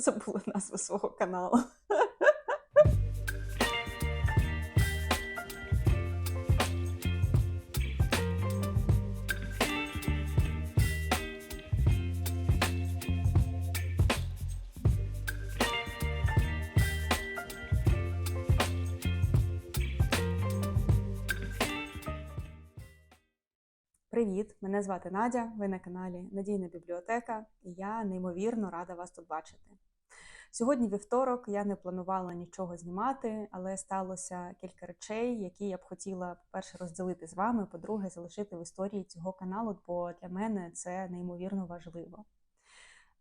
Забула назву свого каналу. Привіт! Мене звати Надя. Ви на каналі Надійна бібліотека, і я неймовірно рада вас тут бачити. Сьогодні вівторок, я не планувала нічого знімати, але сталося кілька речей, які я б хотіла, по-перше, розділити з вами, по-друге, залишити в історії цього каналу, бо для мене це неймовірно важливо.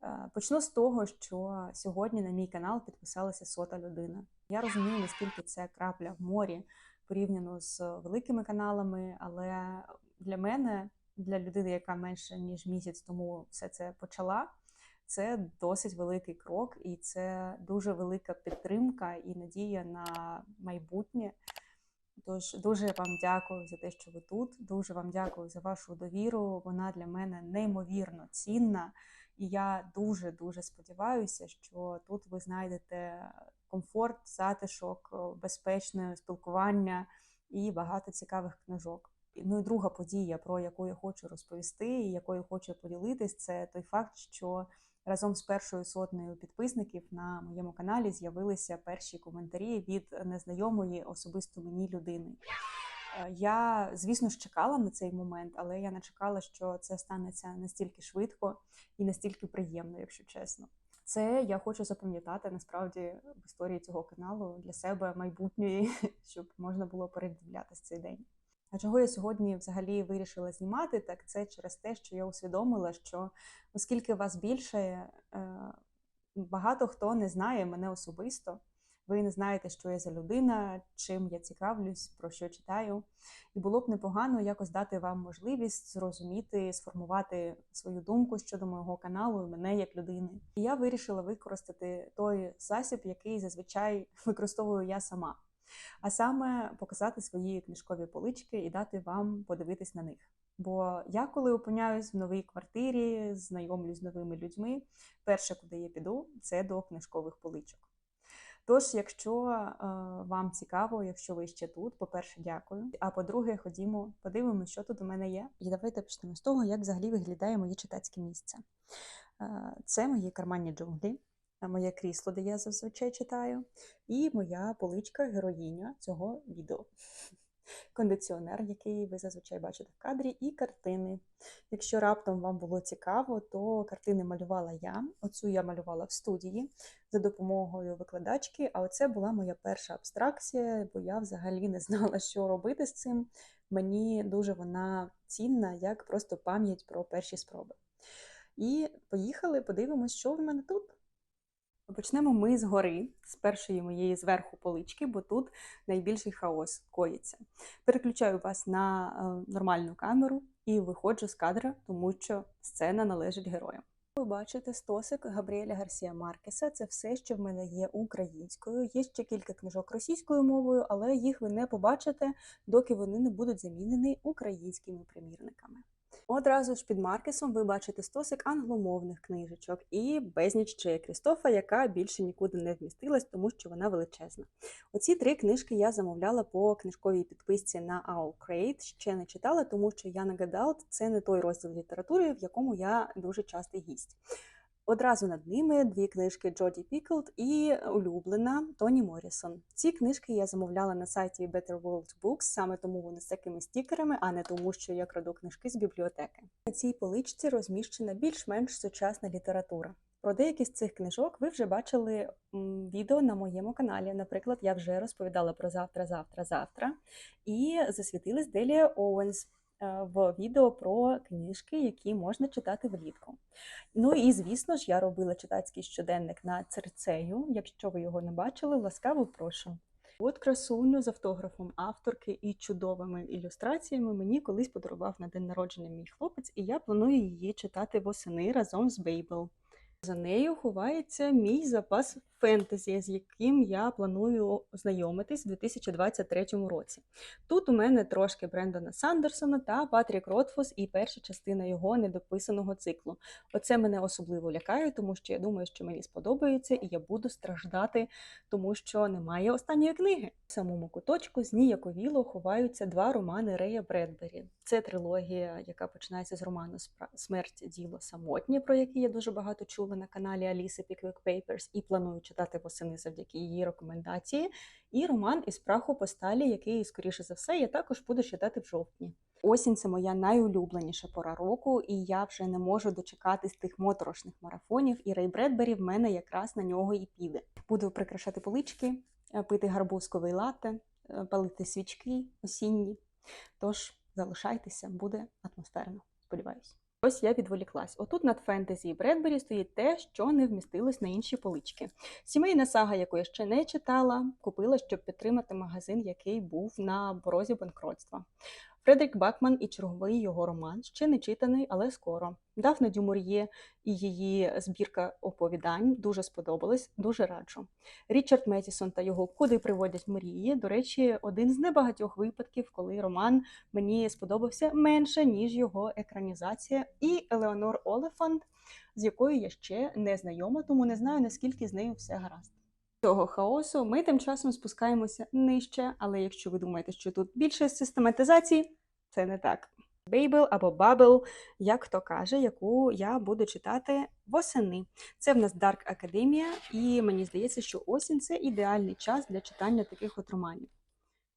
Е, Почну з того, що сьогодні на мій канал підписалася сота людина. Я розумію, наскільки це крапля в морі порівняно з великими каналами, але для мене, для людини, яка менше ніж місяць тому все це почала, це досить великий крок, і це дуже велика підтримка і надія на майбутнє. Тож дуже вам дякую за те, що ви тут. Дуже вам дякую за вашу довіру. Вона для мене неймовірно цінна. І я дуже дуже сподіваюся, що тут ви знайдете комфорт, затишок, безпечне спілкування і багато цікавих книжок. Ну і друга подія, про яку я хочу розповісти, і якою хочу поділитись, це той факт, що разом з першою сотнею підписників на моєму каналі з'явилися перші коментарі від незнайомої особисто мені людини. Е, Я, звісно ж, чекала на цей момент, але я не чекала, що це станеться настільки швидко і настільки приємно, якщо чесно. Це я хочу запам'ятати насправді в історії цього каналу для себе майбутньої, щоб можна було передивлятися цей день. А чого я сьогодні взагалі вирішила знімати, так це через те, що я усвідомила, що оскільки вас більше, е, багато хто не знає мене особисто. Ви не знаєте, що я за людина, чим я цікавлюсь, про що читаю. І було б непогано якось дати вам можливість зрозуміти, сформувати свою думку щодо мого каналу і мене як людини. І я вирішила використати той засіб, який зазвичай використовую я сама. А саме показати свої книжкові полички і дати вам подивитись на них. Бо я, коли опиняюсь в новій квартирі, знайомлюсь з новими людьми, перше, куди я піду, це до книжкових поличок. Тож, якщо е, вам цікаво, якщо ви ще тут, по-перше, дякую. А по-друге, ходімо, подивимося, що тут у мене є. І давайте почнемо з того, як взагалі виглядає моє читацьке місце. Е, це мої карманні джунглі, моє крісло, де я зазвичай читаю, і моя поличка героїня цього відео. Кондиціонер, який ви зазвичай бачите в кадрі, і картини. Якщо раптом вам було цікаво, то картини малювала я. Оцю я малювала в студії за допомогою викладачки. А оце була моя перша абстракція, бо я взагалі не знала, що робити з цим. Мені дуже вона цінна, як просто пам'ять про перші спроби. І поїхали, подивимось, що в мене тут. Почнемо ми з гори, з першої моєї зверху полички, бо тут найбільший хаос коїться. Переключаю вас на е, нормальну камеру і виходжу з кадра, тому що сцена належить героям. Ви бачите стосик Габріеля Гарсія Маркеса. Це все, що в мене є українською. Є ще кілька книжок російською мовою, але їх ви не побачите, доки вони не будуть замінені українськими примірниками. Одразу ж під Маркесом ви бачите стосик англомовних книжечок і безніч Чея Крістофа, яка більше нікуди не вмістилась, тому що вона величезна. Оці три книжки я замовляла по книжковій підписці на Owl Ще не читала, тому що Young Adult – це не той розділ літератури, в якому я дуже частий гість. Одразу над ними дві книжки Джоді Піклд і улюблена Тоні Моррісон. Ці книжки я замовляла на сайті Better World Books, саме тому вони з такими стікерами, а не тому, що я краду книжки з бібліотеки. На цій поличці розміщена більш-менш сучасна література. Про деякі з цих книжок ви вже бачили відео на моєму каналі. Наприклад, я вже розповідала про завтра, завтра, завтра. І засвітилась Делія Оуенс в відео про книжки, які можна читати влітку. Ну і звісно ж, я робила читацький щоденник на церцею. Якщо ви його не бачили, ласкаво прошу. От красуню з автографом авторки і чудовими ілюстраціями мені колись подарував на день народження мій хлопець, і я планую її читати восени разом з Бейбл. За нею ховається мій запас фентезі, з яким я планую ознайомитись у 2023 році. Тут у мене трошки Брендона Сандерсона та Патрік Ротфус і перша частина його недописаного циклу. Оце мене особливо лякає, тому що я думаю, що мені сподобається, і я буду страждати, тому що немає останньої книги. В самому куточку зніяковіло ховаються два романи Рея Бредбері. Це трилогія, яка починається з роману «Спра- Смерть діло самотнє, про який я дуже багато чула на каналі Аліси Pickwick Papers і планую читати восени завдяки її рекомендації. І роман із праху по сталі, який, скоріше за все, я також буду читати в жовтні. Осінь це моя найулюбленіша пора року, і я вже не можу дочекатись тих моторошних марафонів. І Рей Бредбері в мене якраз на нього і піде. Буду прикрашати полички, е, пити гарбузковий латте, е, палити свічки осінні. Тож залишайтеся, буде атмосферно. Сподіваюсь. Ось я відволіклась. Отут над фентезі Бредбері стоїть те, що не вмістилось на інші полички. Сімейна сага, яку я ще не читала, купила, щоб підтримати магазин, який був на порозі банкротства. Фредерік Бакман і черговий його роман ще не читаний, але скоро. Дафна Дюмур'є і її збірка оповідань дуже сподобались, дуже раджу. Річард Метісон та його Куди приводять мрії. До речі, один з небагатьох випадків, коли роман мені сподобався менше, ніж його екранізація, і Елеонор Олефант, з якою я ще не знайома, тому не знаю, наскільки з нею все гаразд. Цього хаосу ми тим часом спускаємося нижче, але якщо ви думаєте, що тут більше систематизації, це не так. Бейбл або Бабл, як хто каже, яку я буду читати восени. Це в нас Dark Academia, і мені здається, що осінь це ідеальний час для читання таких от романів.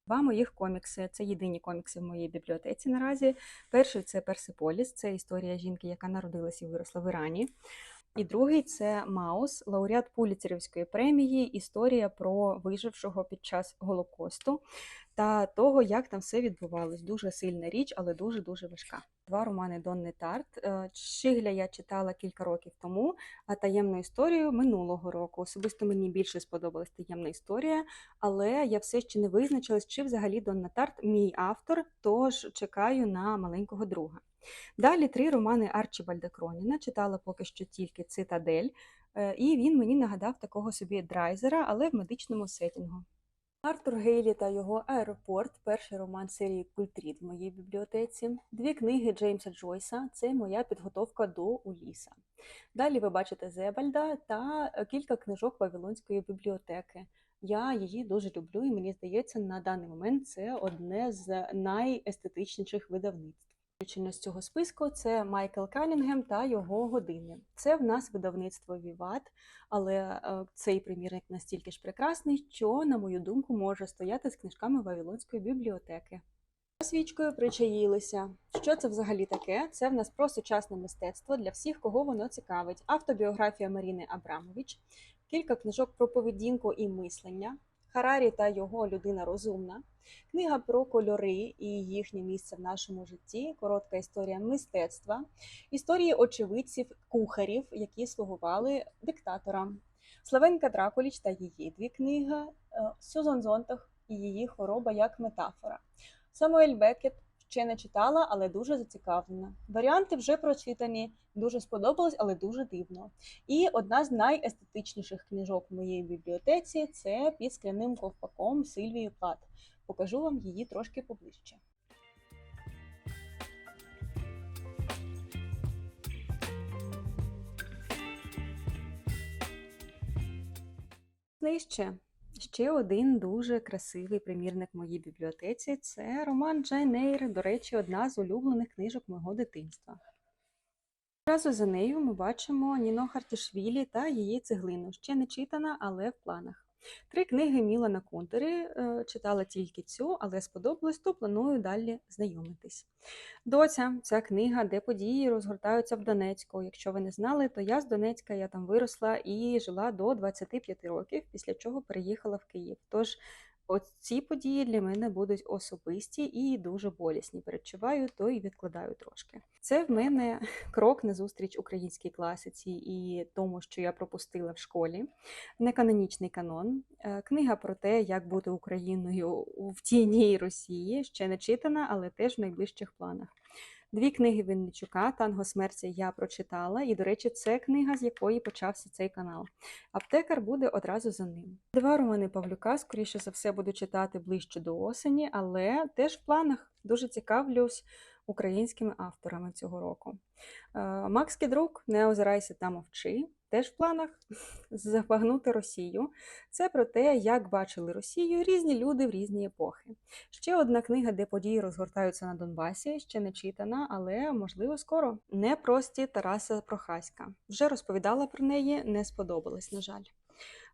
Два моїх комікси це єдині комікси в моїй бібліотеці наразі. Перший це Персиполіс, це історія жінки, яка народилася і виросла в Ірані. І другий це Маус, лауреат Пуліцерівської премії, історія про вижившого під час Голокосту та того, як там все відбувалось. Дуже сильна річ, але дуже дуже важка. Два романи Донни Тарт. Е, Шигля я читала кілька років тому, а таємну історію минулого року. Особисто мені більше сподобалась таємна історія, але я все ще не визначилась, чи взагалі Донна Тарт мій автор, тож чекаю на маленького друга. Далі три романи Арчібальда Кроніна, читала поки що тільки Цитадель, е, і він мені нагадав такого собі драйзера, але в медичному сетінгу. Артур Гейлі та його Аеропорт, перший роман серії Культрід в моїй бібліотеці, дві книги Джеймса Джойса це моя підготовка до Уліса. Далі ви бачите Зебальда та кілька книжок Вавилонської бібліотеки. Я її дуже люблю, і мені здається, на даний момент це одне з найестетичніших видавництв. Виключення з цього списку це Майкл Канінгем та його години. Це в нас видавництво Віват, але е, цей примірник настільки ж прекрасний, що, на мою думку, може стояти з книжками Вавилонської бібліотеки. Свічкою причаїлися. Що це взагалі таке? Це в нас про сучасне мистецтво для всіх, кого воно цікавить. Автобіографія Маріни Абрамович, кілька книжок про поведінку і мислення, Харарі та його людина розумна, книга про кольори і їхнє місце в нашому житті, коротка історія мистецтва, історії очевидців, кухарів, які слугували диктаторам, Славенка Дракуліч та її дві книги, Сюзон Сюзан Зонтах і її хвороба як метафора. Самуель Бекет ще не читала, але дуже зацікавлена. Варіанти вже прочитані, дуже сподобалось, але дуже дивно. І одна з найестетичніших книжок в моїй бібліотеці це під скляним ковпаком Сильвії Плат. Покажу вам її трошки поближче. Нижче. Ще один дуже красивий примірник в моїй бібліотеці це роман Джейн Ейр, до речі, одна з улюблених книжок мого дитинства. Одразу за нею ми бачимо Ніно Хартішвілі та її цеглину. Ще не читана, але в планах. Три книги Мілана на е, читала тільки цю, але сподобалось, то планую далі знайомитись. Доця, ця книга, де події розгортаються в Донецьку. Якщо ви не знали, то я з Донецька, я там виросла і жила до 25 років, після чого переїхала в Київ. Тож ці події для мене будуть особисті і дуже болісні. Перечуваю, то і відкладаю трошки. Це в мене крок назустріч українській класиці і тому, що я пропустила в школі. Неканонічний канон. Е, Книга про те, як бути Україною в тіні Росії, ще не читана, але теж в найближчих планах. Дві книги Вінничука Танго смерті я прочитала, і, до речі, це книга, з якої почався цей канал. Аптекар буде одразу за ним. Два романи Павлюка, скоріше за все, буду читати ближче до осені, але теж в планах дуже цікавлюсь українськими авторами цього року. Е, Макс Кідрук, не озирайся та мовчи. Теж в планах запагнути Росію. Це про те, як бачили Росію різні люди в різні епохи. Ще одна книга, де події розгортаються на Донбасі, ще не читана, але можливо скоро. Непрості Тараса Прохаська. Вже розповідала про неї, не сподобалось, на жаль.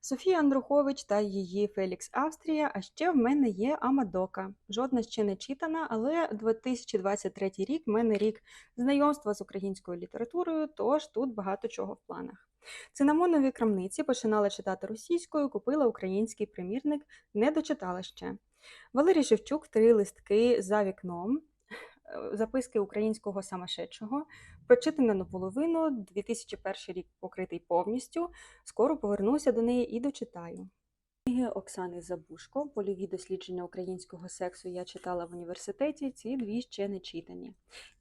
Софія Андрухович та її Фелікс Австрія. А ще в мене є Амадока. Жодна ще не читана, але 2023 рік в мене рік знайомства з українською літературою, тож тут багато чого в планах. Цинамонові крамниці починала читати російською, купила український примірник, не дочитала ще. Валерій Шевчук три листки за вікном. Е, Записки українського самошедшого, прочитана наполовину, 2001 рік покритий повністю. Скоро повернуся до неї і дочитаю. Книги Оксани Забушко, польові дослідження українського сексу я читала в університеті, ці дві ще не читані.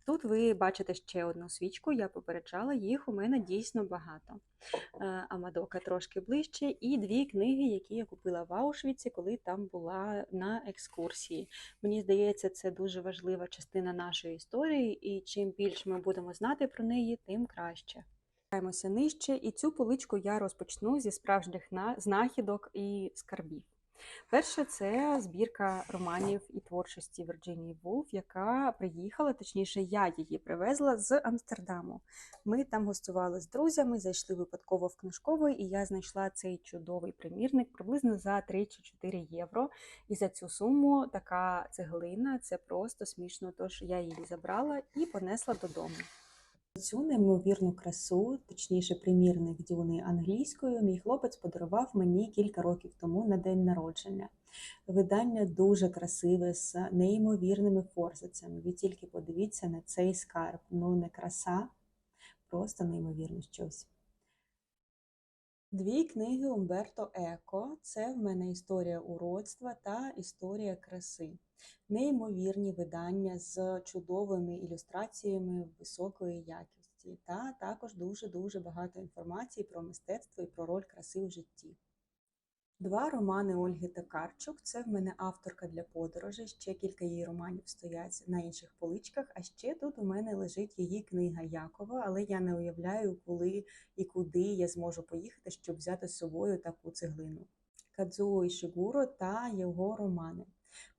Тут ви бачите ще одну свічку, я попереджала, їх у мене дійсно багато. Е, Амадока трошки ближче, і дві книги, які я купила в Аушвіці, коли там була на екскурсії. Мені здається, це дуже важлива частина нашої історії, і чим більше ми будемо знати про неї, тим краще. Спускаємося нижче, і цю поличку я розпочну зі справжніх знахідок і скарбів. Перше це збірка романів і творчості Вірджинії Вулф, яка приїхала, точніше, я її привезла з Амстердаму. Ми там гостювали з друзями, зайшли випадково в книжковий, і я знайшла цей чудовий примірник приблизно за 3 чи 4 євро. І за цю суму така цеглина це просто смішно. Тож я її забрала і понесла додому. Цю неймовірну красу, точніше, примірник дюни англійською, мій хлопець подарував мені кілька років тому на день народження. Видання дуже красиве з неймовірними форсицями. Ви тільки подивіться на цей скарб. Ну, не краса, просто неймовірно щось. Дві книги Умберто Еко. Це в мене історія уродства та історія краси. Неймовірні видання з чудовими ілюстраціями високої якості, та також дуже-дуже багато інформації про мистецтво і про роль краси в житті. Два романи Ольги Токарчук. Це в мене авторка для подорожей. Ще кілька її романів стоять на інших поличках. А ще тут у мене лежить її книга Якова, але я не уявляю, коли і куди я зможу поїхати, щоб взяти з собою таку цеглину. Кадзуо Ішигуро та його романи.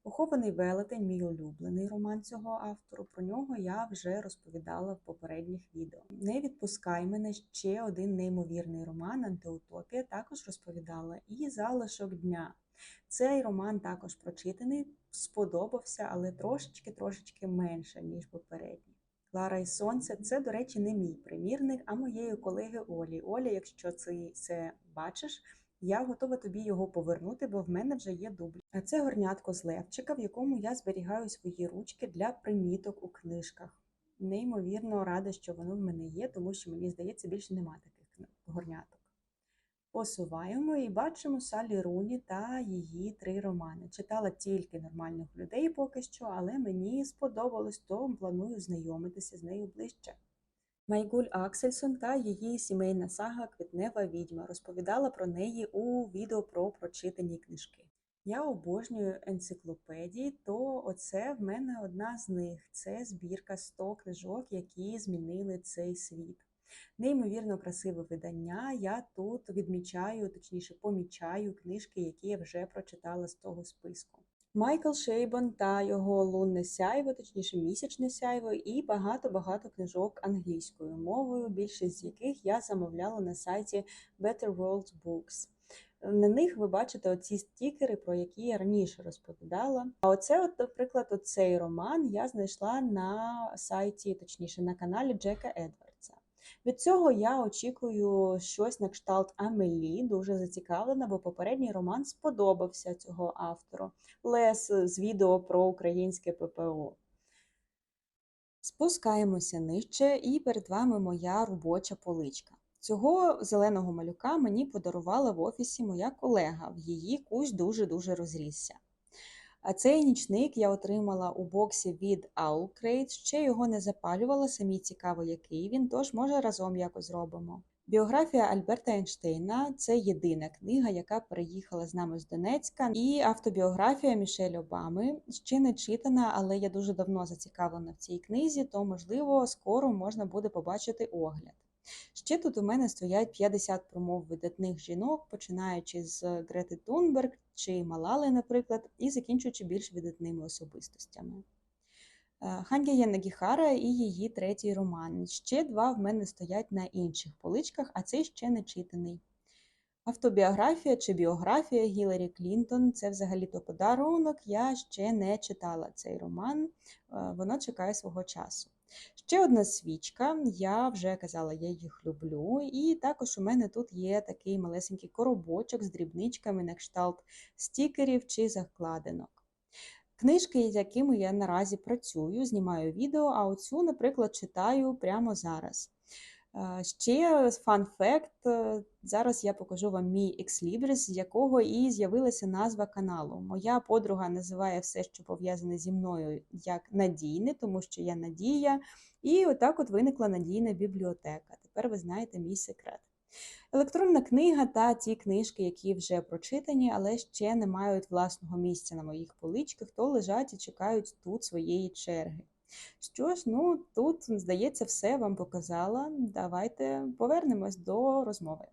Похований велетень, мій улюблений роман цього автору. Про нього я вже розповідала в попередніх відео. Не відпускай мене ще один неймовірний роман Антиутопія. Також розповідала. І залишок дня. Цей роман також прочитаний, сподобався, але трошечки трошечки менше, ніж попередній. Лара і Сонце це, до речі, не мій примірник, а моєї колеги Олі. Оля, якщо ти це бачиш, я готова тобі його повернути, бо в мене вже є дубль. А це горнятко з Левчика, в якому я зберігаю свої ручки для приміток у книжках. Неймовірно рада, що воно в мене є, тому що мені здається, більше нема таких горняток. Посуваємо і бачимо Салі Руні та її три романи. Читала тільки нормальних людей поки що, але мені сподобалось, то планую знайомитися з нею ближче. Майгуль Аксельсон та її сімейна сага Квітнева відьма розповідала про неї у відео про прочитані книжки. Я обожнюю енциклопедії, то оце в мене одна з них. Це збірка 100 книжок, які змінили цей світ. Неймовірно красиве видання. Я тут відмічаю, точніше, помічаю книжки, які я вже прочитала з того списку. Майкл Шейбан та його лунне сяйво, точніше місячне сяйво, і багато-багато книжок англійською мовою, більшість з яких я замовляла на сайті Better World Books. На них ви бачите оці стікери, про які я раніше розповідала. А оце, от, наприклад, оцей роман я знайшла на сайті, точніше, на каналі Джека Едвардса. Від цього я очікую щось на кшталт Амелі, дуже зацікавлена, бо попередній роман сподобався цього автору. Лес з відео про українське ППО. Спускаємося нижче, і перед вами моя робоча поличка. Цього зеленого малюка мені подарувала в офісі моя колега. В її кущ дуже-дуже розрісся. А цей нічник я отримала у боксі від Owl. Ще його не запалювала, самі цікаво, який він, тож може разом якось зробимо. Біографія Альберта Ейнштейна це єдина книга, яка переїхала з нами з Донецька, і автобіографія Мішель Обами ще не читана, але я дуже давно зацікавлена в цій книзі, то можливо скоро можна буде побачити огляд. Ще тут у мене стоять 50 промов видатних жінок, починаючи з Грети Тунберг чи Малали, наприклад, і закінчуючи більш видатними особистостями. Е, Хан'я Янагіхара і її третій роман. Ще два в мене стоять на інших поличках, а цей ще не читаний. Автобіографія чи біографія Гіларі Клінтон це взагалі-то подарунок. Я ще не читала цей роман, е, воно чекає свого часу. Ще одна свічка, я вже казала, я їх люблю. І також у мене тут є такий малесенький коробочок з дрібничками на кшталт стікерів чи закладинок. Книжки, з якими я наразі працюю, знімаю відео, а оцю, наприклад, читаю прямо зараз. Е, Ще фан факт. Зараз я покажу вам мій екслібрис, з якого і з'явилася назва каналу. Моя подруга називає все, що пов'язане зі мною, як надійне, тому що я надія. І отак от виникла надійна бібліотека. Тепер ви знаєте мій секрет. Електронна книга та ті книжки, які вже прочитані, але ще не мають власного місця на моїх поличках, то лежать і чекають тут своєї черги. Що ж, ну тут, здається, все вам показала. Давайте повернемось до розмови.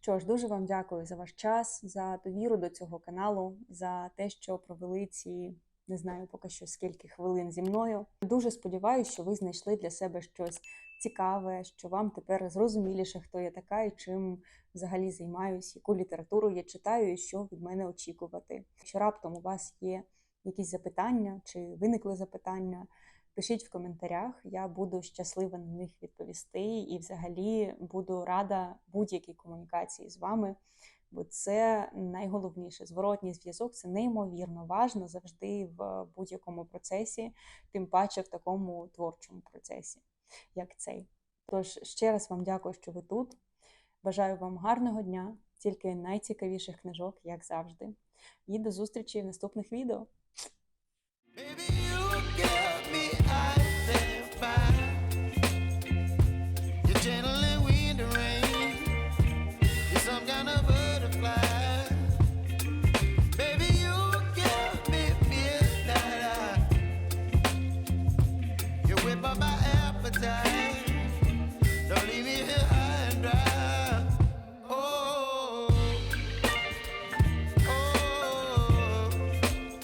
Що ж, дуже вам дякую за ваш час, за довіру до цього каналу, за те, що провели ці не знаю поки що скільки хвилин зі мною. Дуже сподіваюся, що ви знайшли для себе щось цікаве, що вам тепер зрозуміліше, хто я така і чим взагалі займаюсь, яку літературу я читаю і що від мене очікувати. Якщо раптом у вас є якісь запитання чи виникли запитання, пишіть в коментарях. Я буду щаслива на них відповісти і, взагалі, буду рада будь-якій комунікації з вами. Бо це найголовніше. Зворотній зв'язок це неймовірно важно завжди в будь-якому процесі, тим паче в такому творчому процесі, як цей. Тож ще раз вам дякую, що ви тут. Бажаю вам гарного дня, тільки найцікавіших книжок, як завжди. І до зустрічі в наступних відео.